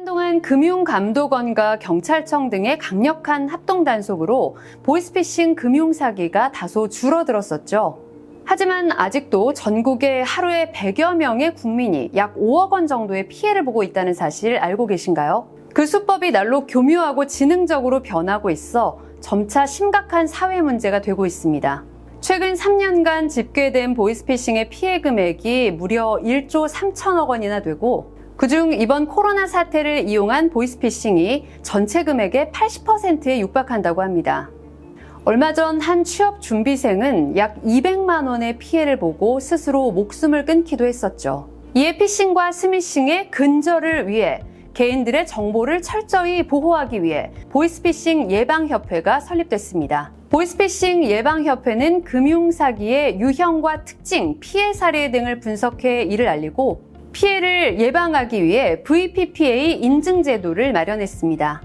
그동안 금융감독원과 경찰청 등의 강력한 합동 단속으로 보이스피싱 금융 사기가 다소 줄어들었었죠. 하지만 아직도 전국에 하루에 100여 명의 국민이 약 5억 원 정도의 피해를 보고 있다는 사실 알고 계신가요? 그 수법이 날로 교묘하고 지능적으로 변하고 있어 점차 심각한 사회 문제가 되고 있습니다. 최근 3년간 집계된 보이스피싱의 피해 금액이 무려 1조 3천억 원이나 되고 그중 이번 코로나 사태를 이용한 보이스피싱이 전체 금액의 80%에 육박한다고 합니다. 얼마 전 한 취업 준비생은 약 200만 원의 피해를 보고 스스로 목숨을 끊기도 했었죠. 이에 피싱과 스미싱의 근절을 위해 개인들의 정보를 철저히 보호하기 위해 보이스피싱 예방협회가 설립됐습니다. 보이스피싱 예방협회는 금융사기의 유형과 특징, 피해 사례 등을 분석해 이를 알리고 피해를 예방하기 위해 VPPA 인증 제도를 마련했습니다.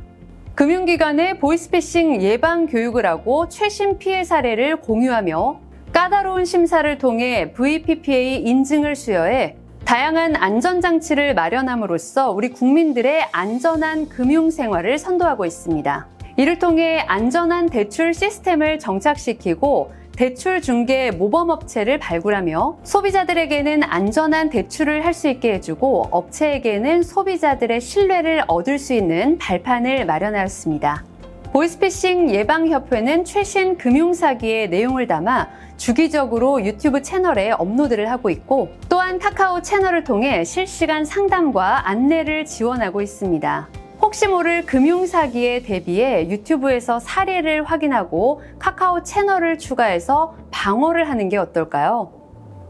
금융기관에 보이스피싱 예방 교육을 하고 최신 피해 사례를 공유하며 까다로운 심사를 통해 VPPA 인증을 수여해 다양한 안전장치를 마련함으로써 우리 국민들의 안전한 금융 생활을 선도하고 있습니다. 이를 통해 안전한 대출 시스템을 정착시키고 대출 중개 모범업체를 발굴하며 소비자들에게는 안전한 대출을 할 수 있게 해주고 업체에게는 소비자들의 신뢰를 얻을 수 있는 발판을 마련하였습니다. 보이스피싱 예방협회는 최신 금융사기의 내용을 담아 주기적으로 유튜브 채널에 업로드를 하고 있고 또한 카카오 채널을 통해 실시간 상담과 안내를 지원하고 있습니다. 혹시 모를 금융사기에 대비해 유튜브에서 사례를 확인하고 카카오 채널을 추가해서 방어를 하는 게 어떨까요?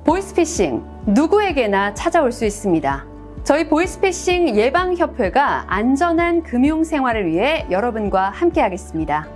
보이스피싱 누구에게나 찾아올 수 있습니다. 저희 보이스피싱 예방협회가 안전한 금융 생활을 위해 여러분과 함께 하겠습니다.